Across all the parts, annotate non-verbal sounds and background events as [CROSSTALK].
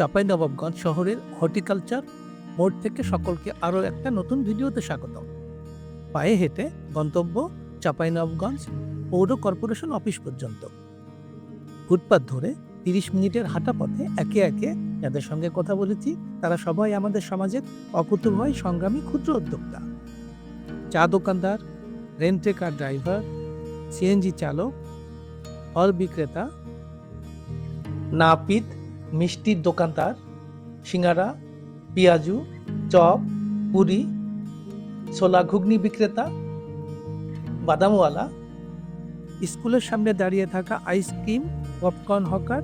চাঁপাইনবাবগঞ্জ শহরের হর্টিকালচার মোড় থেকে সকলকে আরও একটা নতুন ভিডিওতে স্বাগত পায়ে হেঁটে গন্তব্য চাঁপাইনবাবগঞ্জ পৌর কর্পোরেশন অফিস পর্যন্ত। ফুটপাত ধরে তিরিশ মিনিটের হাঁটা পথে একে একে যাদের সঙ্গে কথা বলেছি, তারা সবাই আমাদের সমাজের অকুতভয় সংগ্রামী, ক্ষুদ্র উদ্যোক্তা। চা দোকানদার, রেন্টে কার ড্রাইভার, সিএনজি চালক ফল বিক্রেতা, নাপিত মিষ্টির দোকানদার সিঙ্গারা পেঁয়াজু চপ পুরি ছোলা ঘুগনি বিক্রেতা বাদামওয়ালা স্কুলের সামনে দাঁড়িয়ে থাকা আইসক্রিম পপকর্ন হকার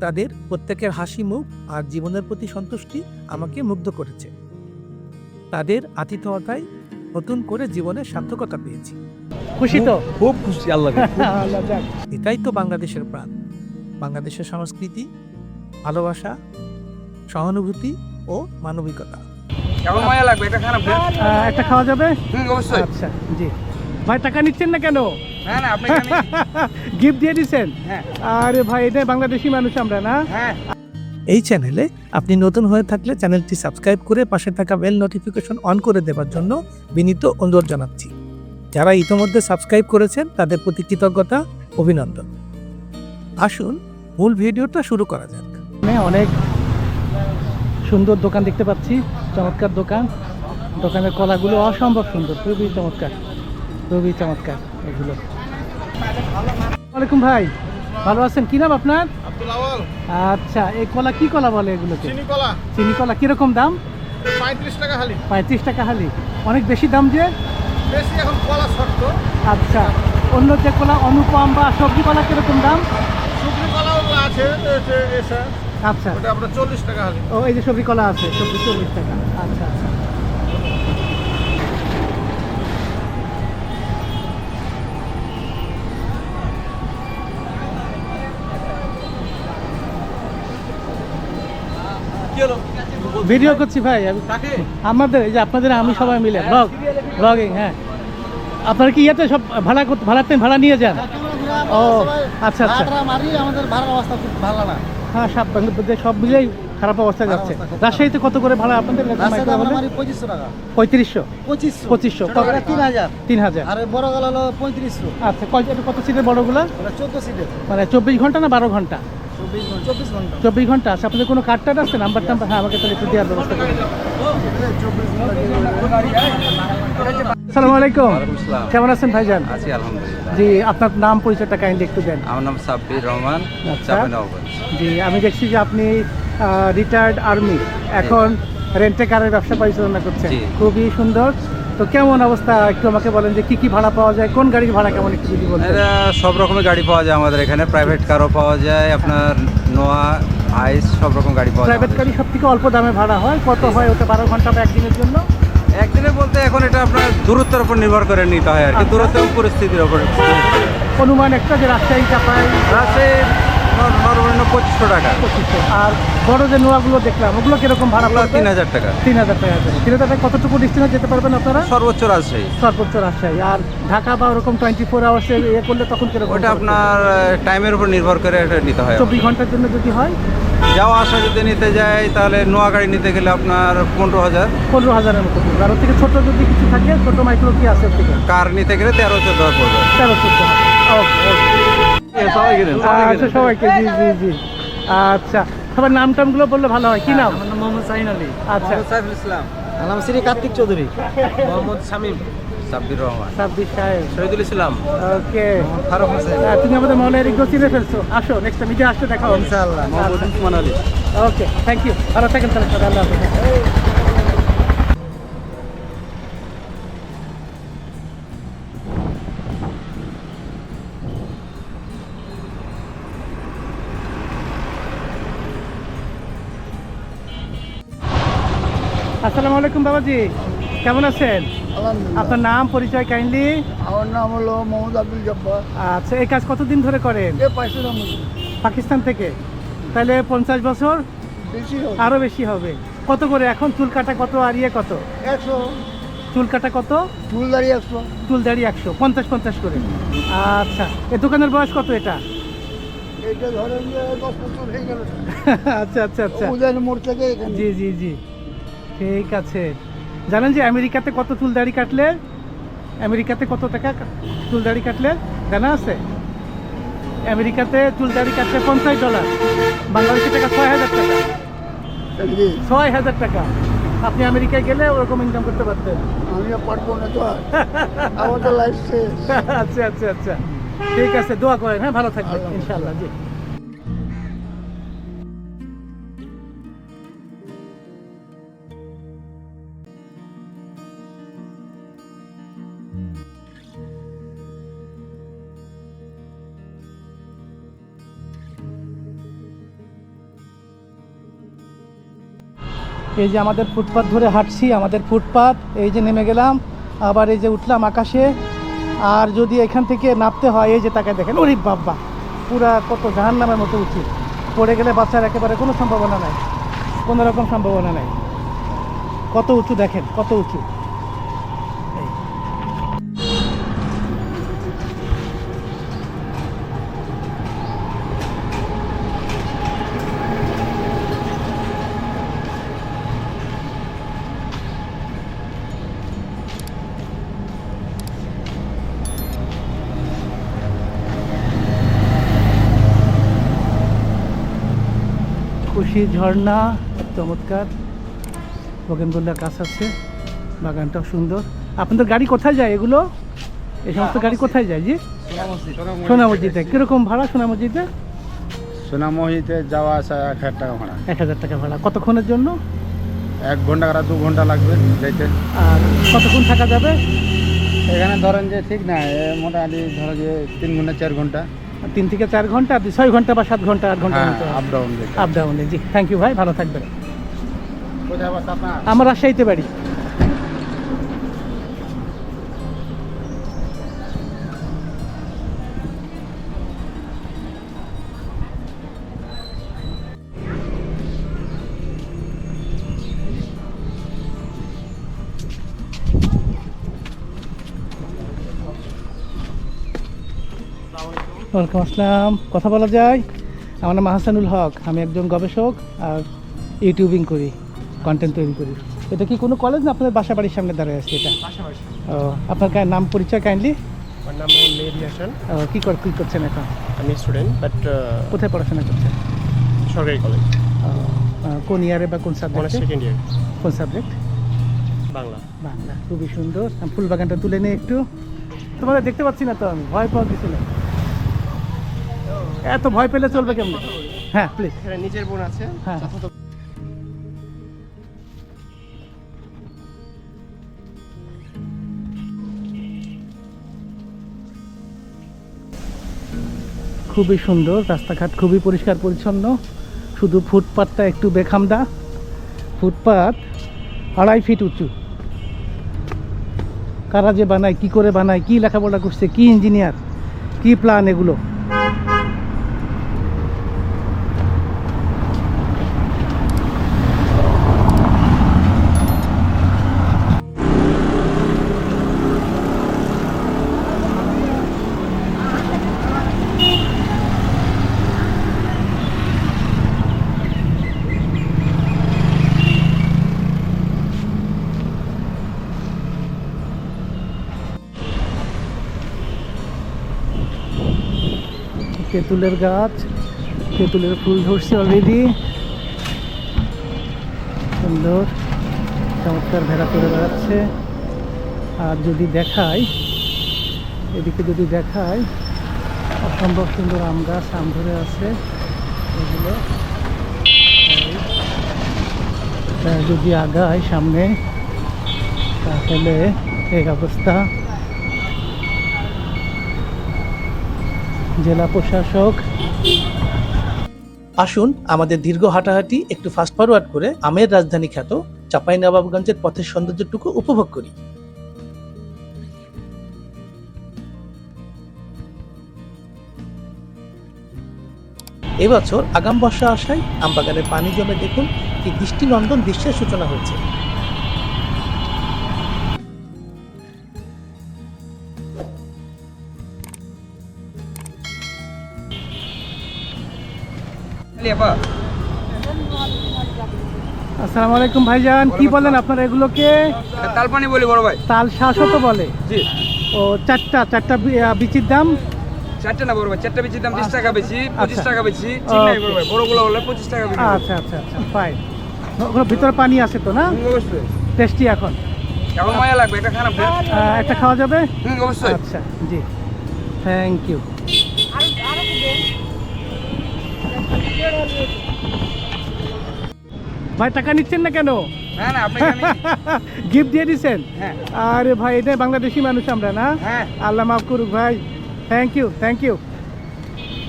তাদের প্রত্যেকের হাসি মুখ আর জীবনের প্রতি সন্তুষ্টি আমাকে মুগ্ধ করেছে। তাদের আতিথ্যতায় নতুন করে জীবনের সার্থকতা পেয়েছি। খুশি তো? খুব খুশি আল্লাহ [LAUGHS] এটাই তো বাংলাদেশের প্রাণ। বাংলাদেশের সংস্কৃতি ভালোবাসা সহানুভূতি ও মানবিকতা। কেমন মায়া লাগবে? এটা খারাপ একটা খাওয়া যাবে? অবশ্যই। আচ্ছা জি। ভাই টাকা নিচ্ছেন না কেন? না না আপনি গিফট [LAUGHS] দিয়ে দিচ্ছেন? হ্যাঁ। আরে ভাই এটা বাংলাদেশি মানুষ আমরা না? হ্যাঁ। এই চ্যানেলে আপনি নতুন হয়ে থাকলে চ্যানেলটি সাবস্ক্রাইব করে পাশে থাকা বেল নোটিফিকেশন অন করে দেওয়ার জন্য বিনীত অনুরোধ জানাচ্ছি। যারা ইতোমধ্যে সাবস্ক্রাইব করেছেন তাদের প্রতি কৃতজ্ঞতা অভিনন্দন। আসুন মূল ভিডিওটা শুরু করা যাক। অনেক সুন্দর দোকান দেখতে পাচ্ছি চমৎকার দোকান দোকানের কলাগুলো অসম্ভব সুন্দর খুবই চমৎকার খুবই চমৎকার এগুলো ওয়ালাইকুম ভাই ভালো আছেন কি নাম আপনার আচ্ছা এই কলা কি কলা বলে এগুলোকে চিনি কলা চিনি কলা কীরকম দাম পঁয়ত্রিশ টাকা হালি পঁয়ত্রিশ টাকা হালি অনেক বেশি দাম যে বেশি এখন কলা শক্ত আচ্ছা অন্য যে কলা অনুপম বা সবজি কলা কীরকম দাম শুকনি কলাও আছে আচ্ছা। ওটা আপনার চল্লিশ টাকা হালি ও এই যে সবজি কলা আছে সবজি চল্লিশ টাকা। আচ্ছা আচ্ছা। ভিডিও করছি ভাই আমি আমাদের এই যে আপনাদের আমি সবাই মিলে ব্লগ ব্লগিং হ্যাঁ। আপনারা কি ইয়েতে সব ভাড়া করতে ভাড়াতে ভাড়া নিয়ে যান? ও আচ্ছা আচ্ছা। মারি আমাদের ভাড়ার অবস্থা খুব ভালো না। হ্যাঁ সব সব মিলেই খারাপ অবস্থা যাচ্ছে। রাজশাহীতে কত করে ভাড়া আপনাদের পঁচিশশো টাকা। পঁয়ত্রিশশো। পঁচিশশো। পঁচিশশো। তিন হাজার। তিন হাজার। আর বড় গেল হলো পঁয়ত্রিশশো। আচ্ছা কত সিটের বড়গুলো? চোদ্দ সিটের মানে চব্বিশ ঘণ্টা না বারো ঘণ্টা? চব্বিশ ঘণ্টা। ঘণ্টা। আচ্ছা আপনাদের কোনো কার্ড টার্ড আছে? নাম্বার টাম্বার? হ্যাঁ আমাকে তাহলে একটু দেওয়ার ব্যবস্থা করে আসসালামু আলাইকুম। কেমন আছেন ভাইজান? আছি আলহামদুলিল্লাহ। জি আপনার নাম পরিচয়টা কাইন্ডলি একটু দেন। আমার নাম সাব্বির রহমান আচ্ছা। জি আমি দেখছি যে আপনি রিটায়ার্ড আর্মি এখন রেন্টে কারের ব্যবসা পরিচালনা করছেন। খুবই সুন্দর। তো কেমন অবস্থা? একটু আমাকে বলেন যে কি কি ভাড়া পাওয়া যায়? কোন গাড়ির ভাড়া কেমন একটু যদি সব রকমের গাড়ি পাওয়া যায় আমাদের এখানে। প্রাইভেট কারও পাওয়া যায় আপনার নোয়া আইস সব রকম গাড়ি পাওয়া যায় প্রাইভেট গাড়ি সব থেকে অল্প দামে ভাড়া হয়? কত হয় ওটা বারো ঘণ্টা বা একদিনের জন্য। একদিনে বলতে এখন এটা আপনার দূরত্বের উপর নির্ভর করে নিতে হয় আর কি আচ্ছা। দূরত্ব পরিস্থিতির উপর অনুমান একটা যে রাজশাহী চাপায় সর্বনিম্ন পঁচিশশো টাকা। আর বড় যে নোয়াগুলো দেখলাম ওগুলো কীরকম ভাড়া তিন হাজার টাকা। তিন হাজার টাকা। তিন হাজার টাকা কতটুকু ডিস্টেন্সে যেতে পারবেন আপনারা? সর্বোচ্চ রাজশাহী। সর্বোচ্চ রাজশাহী। আর ঢাকা বা ওরকম টোয়েন্টি ফোর ইয়ে করলে তখন কীরকম ওটা আপনার টাইমের উপর নির্ভর করে এটা নিতে হয়। চব্বিশ ঘণ্টার জন্য যদি হয়? যাওয়া আসা যদি নিতে যাই তাহলে নোয়া গাড়ি নিতে গেলে আপনার পনেরো হাজার। পনেরো হাজারের মতো পড়বে আর থেকে ছোট যদি কিছু থাকে ছোট মাইক্রো কি আছে থেকে কার নিতে গেলে তেরো চোদ্দ হাজার পড়বে। তেরো চোদ্দ আচ্ছা সবাইকে জি জি জি। আচ্ছা সবার নাম টামগুলো বললে ভালো হয়। কি নাম? নাম মোহাম্মদ সাইন আলী। আচ্ছা। সাইফুল ইসলাম। নাম শ্রী কার্তিক চৌধুরী। মোহাম্মদ শামীম। সাব্বির রহমান। সাব্বির সাহেব। শহীদুল ইসলাম। ওকে। ফারুক হোসেন। তুমি আমাদের একটু চিনে ফেলছো। আসো নেক্সট নিজে আসতে দেখা ইনশাআল্লাহ Mohammad Usman Ali. Okay thank you ভালো থাকেন তাহলে আল্লাহ হাফেজ। আসসালামু আলাইকুম বাবাজি কেমন আছেন? আপনার নাম পরিচয় কাইন্ডলি আমার নাম হলো মোহাম্মদ আব্দুল জব্বার। আচ্ছা এই কাজ কতদিন ধরে করেন? পাকিস্তান থেকে। তাহলে পঞ্চাশ বছর? বেশি আরও বেশি হবে। কত করে এখন? চুল কাটা কত আর ইয়ে কত? একশো। চুল কাটা কত? ফুলদারি একশো। চুল দাড়ি একশো। পঞ্চাশ পঞ্চাশ করে। আচ্ছা এ দোকানের বয়স কত এটা? এটা ধরেন দশ বছর হয়ে গেল। [LAUGHS] আচ্ছা আচ্ছা আচ্ছা। মোড় থেকে জি জি জি। ঠিক আছে। জানেন যে আমেরিকাতে কত চুল দাড়ি কাটলে? আমেরিকাতে কত টাকা চুল দাড়ি কাটলে? জানা আছে? আমেরিকাতে চুল দাড়ি কাটলে পঞ্চাশ ডলার বাংলাদেশি টাকা ছয় হাজার টাকা। ছয় হাজার টাকা। আপনি আমেরিকায় গেলে ওরকম ইনকাম করতে পারতেন। আমি পারব না তো আর। লাইফ আচ্ছা আচ্ছা আচ্ছা। ঠিক আছে দোয়া করেন হ্যাঁ ভালো থাকবেন। ইনশাআল্লাহ জি। এই যে আমাদের ফুটপাথ ধরে হাঁটছি, আমাদের ফুটপাথ এই যে নেমে গেলাম, আবার এই যে উঠলাম আকাশে, আর যদি এখান থেকে নামতে হয়, এই যে তাকে দেখেন, ওরে বাবা, পুরা কত জাহান নামের মতো উঁচু। পড়ে গেলে বাচ্চার একেবারে কোনো সম্ভাবনা নাই, কোনো রকম সম্ভাবনা নাই। কত উঁচু দেখেন, কত উঁচু। খুশি ঝর্ণা চমৎকার। বগেনগোল্লা গাছ আছে বাগানটাও সুন্দর। আপনাদের গাড়ি কোথায় যায় এগুলো? এই সমস্ত গাড়ি কোথায় যায় জি? সোনা মসজিদে কীরকম ভাড়া সোনা মসজিদে সোনামহিতে যাওয়া আসা এক হাজার টাকা ভাড়া। এক হাজার টাকা ভাড়া। কতক্ষণের জন্য? এক ঘণ্টা আর দু ঘণ্টা লাগবে যাইতে আর কতক্ষণ থাকা যাবে? এখানে ধরেন যে ঠিক না মোটামুটি ধরো যে তিন ঘণ্টা চার ঘণ্টা। তিন থেকে চার ঘণ্টা ছয় ঘণ্টা বা সাত ঘণ্টা আট ঘণ্টা আপ ডাউন আপ ডাউনে জি। থ্যাংক ইউ ভাই ভালো থাকবেন। কোথায় বাস আপনার আমার রাজশাহীতে বাড়ি। ওয়েলকাম আসসালাম। কথা বলা যায় আমার নাম আহসানুল হক। আমি একজন গবেষক আর ইউটিউবিং করি কন্টেন্ট তৈরি করি। এটা কি কোনো কলেজ না আপনাদের বাসা বাড়ির সামনে দাঁড়িয়ে আছে এটা? ও আপনার নাম পরিচয় কাইন্ডলি আমার নাম মেহেদি হাসান। কী কর কী করছেন এখন? আমি স্টুডেন্ট বাট কোথায় পড়াশোনা করছেন? সরকারি কলেজ কোন ইয়ারে বা কোন সাবজেক্টে সেকেন্ড ইয়ার কোন সাবজেক্ট বাংলা। বাংলা খুবই সুন্দর। ফুল বাগানটা তুলে নিই একটু। তোমাদের দেখতে পাচ্ছি না তো আমি ভয় পাওয়া কিছু না এত ভয় পেলে চলবে কেমন? হ্যাঁ প্লিজ নিজের বোন আছে হ্যাঁ। খুবই সুন্দর রাস্তাঘাট খুবই পরিষ্কার পরিচ্ছন্ন। শুধু ফুটপাথটা একটু বেখামদা। ফুটপাথ আড়াই ফিট উঁচু। কারা যে বানায় কি করে বানায় কি লেখাপড়া করছে কি ইঞ্জিনিয়ার কি প্ল্যান এগুলো? তেঁতুলের গাছ, তেঁতুলের ফুল ধরছে অলরেডি সুন্দর, চমৎকার ভেড়া করে বেড়াচ্ছে। আর যদি দেখাই, এদিকে যদি দেখাই, অসম্ভব সুন্দর আম গাছ, আম ধরে আছে। এগুলো যদি আগায় সামনে, তাহলে এই অবস্থা। জেলা প্রশাসক। আসুন আমাদের দীর্ঘ হাঁটাহাঁটি একটু ফাস্ট ফরওয়ার্ড করে আমের রাজধানী খ্যাত চাঁপাইনবাবগঞ্জের পথের সৌন্দর্যটুকু উপভোগ করি। এবছর আগাম বর্ষা আসায় আমবাগানের পানি জমে দেখুন কি দৃষ্টিনন্দন দৃশ্যের সূচনা হয়েছে। আসসালামু আলাইকুম ভাইজান কি বলেন আপনারা এগুলোকে? তালপানি বলি বড় ভাই। তাল বলে। জি। ও চারটা চারটা বিচির দাম? চারটে না বড় ভাই চারটা বেশি দাম বিশ টাকা বেশি পঁচিশ টাকা বেশি বড় ভাই বড়গুলো হলে পঁচিশ টাকা আচ্ছা আচ্ছা আচ্ছা ফাইন ওগুলো ভিতরে পানি আছে তো না? অবশ্যই। টেস্টি এখন। এখন মায়া লাগবে এটা খারাপ একটা খাওয়া যাবে? হুম অবশ্যই। আচ্ছা জি। থ্যাংক ইউ ভাই টাকা নিচ্ছেন না কেন? গিফট [LAUGHS] দিয়ে দিচ্ছেন? হ্যাঁ। আরে ভাই এটাই বাংলাদেশি মানুষ আমরা না? হ্যাঁ। আল্লাহ মাফ করুক ভাই। Thank you thank you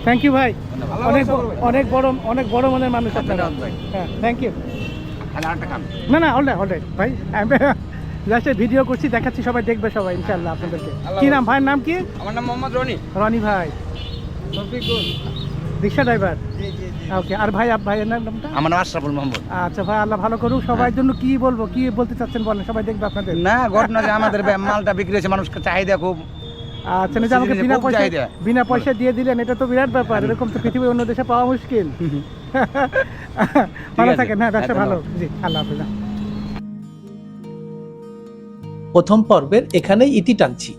thank you ভাই। অনেক অনেক বড় অনেক বড় মনের মানুষ আপনারা। হ্যাঁ থ্যাংক ইউ না না অলরাইট অলরাইট ভাই জাস্ট ভিডিও [LAUGHS] করছি দেখাচ্ছি সবাই দেখবে সবাই ইনশাল্লাহ আপনাদেরকে। কি নাম? ভাইয়ের নাম কি? আমার নাম মোহাম্মদ রনি। রনি ভাই। রিক্সা ড্রাইভার ওকে আর ভাই আপ- ভাইয়ের নামটা? আমার নাম আশরাফুল মোহাম্মদ আচ্ছা ভাই আল্লাহ ভালো করুক। সবার জন্য কি বলব? কি বলতে চাচ্ছেন বলেন সবাই দেখবে আপনাদের। না ঘটনা যে আমাদের মালটা বিক্রি হয়েছে মানুষকে চাহিদা খুব। আচ্ছা না যে আমাকে বিনা পয়সা চাহিদা। বিনা পয়সা দিয়ে দিলেন এটা তো বিরাট ব্যাপার। এরকম তো পৃথিবীর অন্য দেশে পাওয়া মুশকিল। [LAUGHS] [LAUGHS] ভালো থাকেন। হ্যাঁ ব্যবসা হ্যাঁ, ভালো। জি আল্লাহ হাফিজ। প্রথম পর্বের এখানেই ইতি টানছি।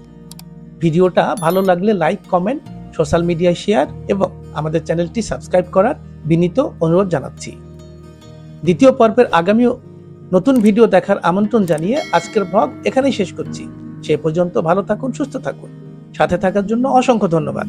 ভিডিওটা ভালো লাগলে লাইক কমেন্ট সোশ্যাল মিডিয়ায় শেয়ার এবং আমাদের চ্যানেলটি সাবস্ক্রাইব করার বিনীত অনুরোধ জানাচ্ছি। দ্বিতীয় পর্বের আগামী নতুন ভিডিও দেখার আমন্ত্রণ জানিয়ে আজকের ভ্লগ এখানেই শেষ করছি। সে পর্যন্ত ভালো থাকুন, সুস্থ থাকুন। সাথে থাকার জন্য অসংখ্য ধন্যবাদ।